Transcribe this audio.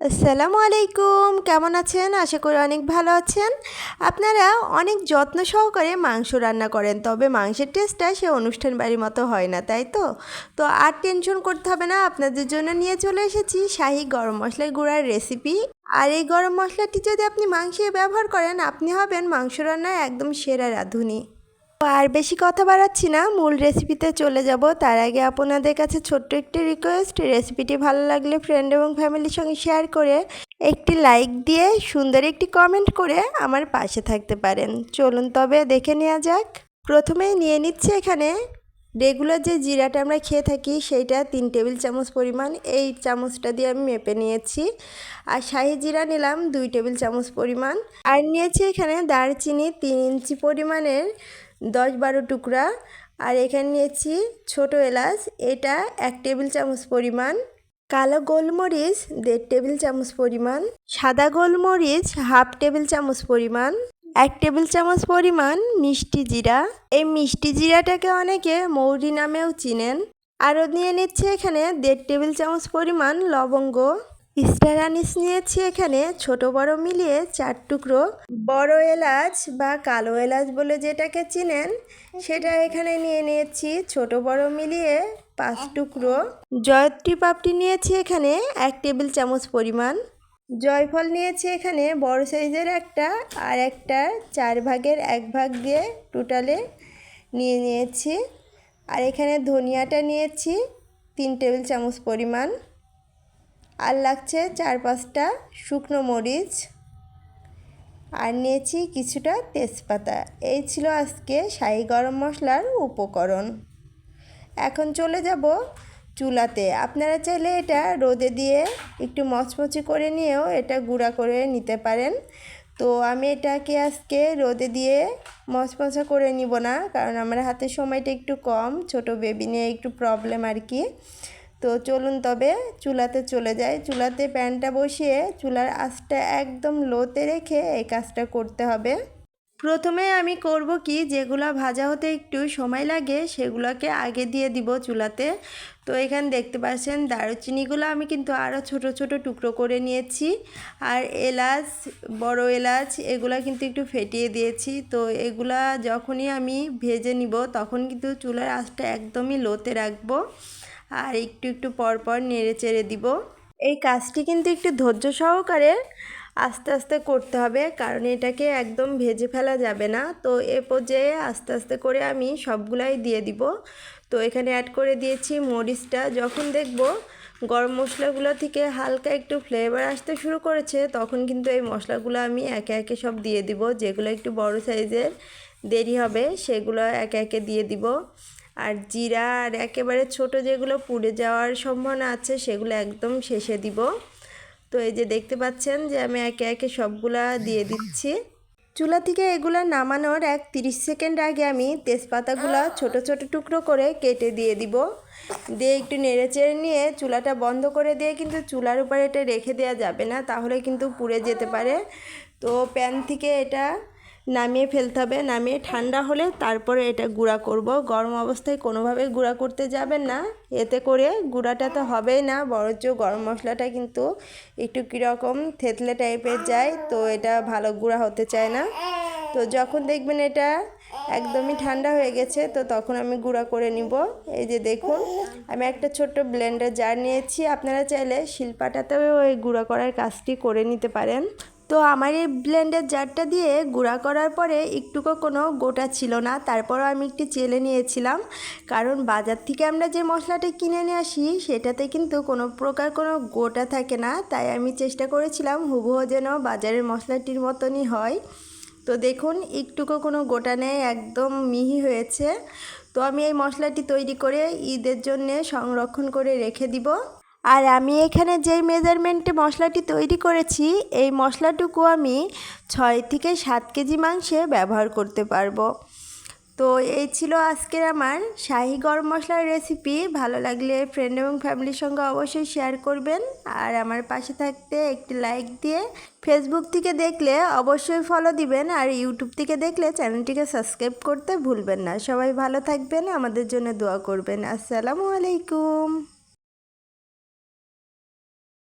আসসালামু আলাইকুম। কেমন আছেন? আশা করি অনেক ভালো আছেন। আপনারা অনেক যত্ন সহকারে মাংস রান্না করেন, তবে মাংসের টেস্টটা সে অনুষ্ঠান বাড়ির মতো হয় না, তাই তো? তো আর টেনশন করতে হবে না, আপনাদের জন্য নিয়ে চলে এসেছি শাহি গরম মশলার গুঁড়ার রেসিপি আর এই গরম মশলাটি যদি আপনি মাংসে ব্যবহার করেন, আপনি হবেন মাংস রান্নায় একদম সেরা রাঁধুনি। আর বেশি কথা বাড়াচ্ছি না, মূল রেসিপিতে চলে যাব। তার আগে আপনাদের কাছে ছোট্ট একটি রিকোয়েস্ট রেসিপিটি ভালো লাগলে ফ্রেন্ড এবং ফ্যামিলির সঙ্গে শেয়ার করে একটি লাইক দিয়ে সুন্দর একটি কমেন্ট করে আমার পাশে থাকতে পারেন। চলুন তবে দেখে নেওয়া যাক। প্রথমেই নিয়ে নিচ্ছে এখানে রেগুলার যে জিরাটা আমরা খেয়ে থাকি, সেইটা তিন টেবিল চামচ পরিমাণ। এই চামচটা দিয়ে আমি মেপে নিয়েছি। আর শাহি জিরা নিলাম দুই টেবিল চামচ পরিমাণ। আর নিয়েছি এখানে দারচিনি তিন ইঞ্চি পরিমাণের দশ বারো টুকরা। আর এখানে নিয়েছি ছোট এলাচ, এটা এক টেবিল চামচ পরিমাণ। কালো গোলমরিচ, দেড় টেবিল চামচ পরিমাণ। সাদা গোলমরিচ, হাফ টেবিল চামচ পরিমাণ। এক টেবিল চামচ পরিমাণ মিষ্টি জিরা। এই মিষ্টি জিরাটাকে অনেকে মৌরি নামেও চিনেন। আরও নিয়ে নিচ্ছে এখানে দেড় টেবিল চামচ পরিমাণ লবঙ্গ। স্টার আনিস নিয়েছি এখানে, ছোট বড় মিলিয়ে চার টুকরো। বড় এলাচ বা কালো এলাচ বলে যেটাকে চিনেন, সেটা এখানে নিয়ে নিয়েছি। ছোট বড় মিলিয়ে পাঁচ টুকরো। জয়ত্রী পাপড়ি নিয়েছি এখানে, এক টেবিল চামচ পরিমাণ। জয়ফল নিয়েছি এখানে, বড় সাইজের একটা আর একটা চার ভাগের এক ভাগ দিয়ে টোটালে নিয়ে নিয়েছি। আর এখানে ধনিয়াটা নিয়েছি, তিন টেবিল চামচ পরিমাণ। আর লাগছে চার পাঁচটা শুকনো মরিচ। আর নিয়েছি কিছুটা তেজপাতা। এই ছিল আজকে শাহি গরম মশলার উপকরণ। এখন চলে যাব চুলাতে। আপনারা চাইলে এটা রোদে দিয়ে একটু মচমচি করে নিয়েও এটা গুঁড়া করে নিতে পারেন। তো আমি এটাকে আজকে রোদে দিয়ে মচমচা করে নিব না, কারণ আমার হাতে সময়টা একটু কম, ছোট বেবি নিয়ে একটু প্রবলেম আর কি। তো চলুন তবে চুলাতে চলে যাই। চুলাতে প্যানটা বসিয়ে চুলার আঁচটা একদম লোতে রেখে এই কাজটা করতে হবে। প্রথমে আমি করব কি, যেগুলো ভাজা হতে একটু সময় লাগে সেগুলোকে আগে দিয়ে দিব চুলাতে। তো এখানে দেখতে পাচ্ছেন দারুচিনিগুলো আমি কিন্তু আরও ছোট ছোট টুকরো করে নিয়েছি। আর এলাচ, বড় এলাচ, এগুলো কিন্তু একটু ফেটিয়ে দিয়েছি। তো এগুলা যখনই আমি ভেজে নিব তখন কিন্তু চুলার আঁচটা একদমই লোতে রাখব। আর একটু একটু পর পর নেড়ে চেড়ে দিব। এই কাজটি কিন্তু একটু ধৈর্য সহকারে আস্তে আস্তে করতে হবে, কারণ এটাকে একদম ভেজে ফেলা যাবে না। তো এ পর্যায়ে আস্তে আস্তে করে আমি সবগুলাই দিয়ে দিব। তো এখানে অ্যাড করে দিয়েছি মরিচটা। যখন দেখব গরম মশলাগুলো থেকে হালকা একটু ফ্লেভার আসতে শুরু করেছে, তখন কিন্তু এই মশলাগুলো আমি একে একে সব দিয়ে দিব। যেগুলো একটু বড় সাইজের দেরি হবে, সেগুলো একে একে দিয়ে দিব। আর জিরা আর একেবারে ছোট যেগুলো পুড়ে যাওয়ার সম্ভাবনা আছে, সেগুলো একদম শেষে দিব। তো এই যে দেখতে পাচ্ছেন যে আমি একে একে সবগুলা দিয়ে দিচ্ছি। চুলা থেকে এগুলো নামানোর এক তিরিশ সেকেন্ড আগে আমি তেজপাতাগুলো ছোট ছোট টুকরো করে কেটে দিয়ে দিব। দিয়ে একটু নেড়ে চেড়ে নিয়ে চুলাটা বন্ধ করে দিয়ে কিন্তু চুলার উপরে এটা রেখে দেওয়া যাবে না, তাহলে কিন্তু পুড়ে যেতে পারে। তো প্যান থেকে এটা নামিয়ে ফেলতে হবে। নামিয়ে ঠান্ডা হলে তারপরে এটা গুঁড়া করব। গরম অবস্থায় কোনোভাবে গুঁড়া করতে যাবেন না। এতে করে গুঁড়াটা তো হবেই না, বরঞ্চ গরম মশলাটা কিন্তু একটু কীরকম থেতলে টাইপের যায়, তো এটা ভালো গুঁড়া হতে চায় না। তো যখন দেখবেন এটা একদমই ঠান্ডা হয়ে গেছে, তো তখন আমি গুঁড়া করে নিব। এই যে দেখুন, আমি একটা ছোট্ট ব্লেন্ডার জার নিয়েছি। আপনারা চাইলে শিল্পাটাতেও ওই গুঁড়া করার কাজটি করে নিতে পারেন। তো আমার এই ব্লেন্ডের জারটা দিয়ে গুঁড়া করার পরে একটুকু কোনো গোটা ছিল না, তারপরও আমি একটি চেলে নিয়েছিলাম। কারণ বাজার থেকে আমরা যে মশলাটা কিনে নিয়ে আসি, সেটাতে কিন্তু কোনো প্রকার কোনো গোটা থাকে না। তাই আমি চেষ্টা করেছিলাম, হুবহু যেন বাজারের মশলাটির মতনই হয়। তো দেখুন, একটুকু কোনো গোটা নেই, একদম মিহি হয়েছে। তো আমি এই মশলাটি তৈরি করে ঈদের জন্যে সংরক্ষণ করে রেখে দিব। আর আমি এখানে যেই মেজারমেন্টে মশলাটি তৈরি করেছি, এই মশলাটুকু আমি ছয় থেকে সাত কেজি মাংসে ব্যবহার করতে পারব। তো এই ছিল আজকের আমার শাহি গরম মশলার রেসিপি ভালো লাগলে ফ্রেন্ড এবং ফ্যামিলির সঙ্গে অবশ্যই শেয়ার করবেন। আর আমার পাশে থাকতে একটি লাইক দিয়ে ফেসবুক থেকে দেখলে অবশ্যই ফলো দিবেন। আর ইউটিউব থেকে দেখলে চ্যানেলটিকে সাবস্ক্রাইব করতে ভুলবেন না। সবাই ভালো থাকবেন, আমাদের জন্য দোয়া করবেন। আসসালামু আলাইকুম।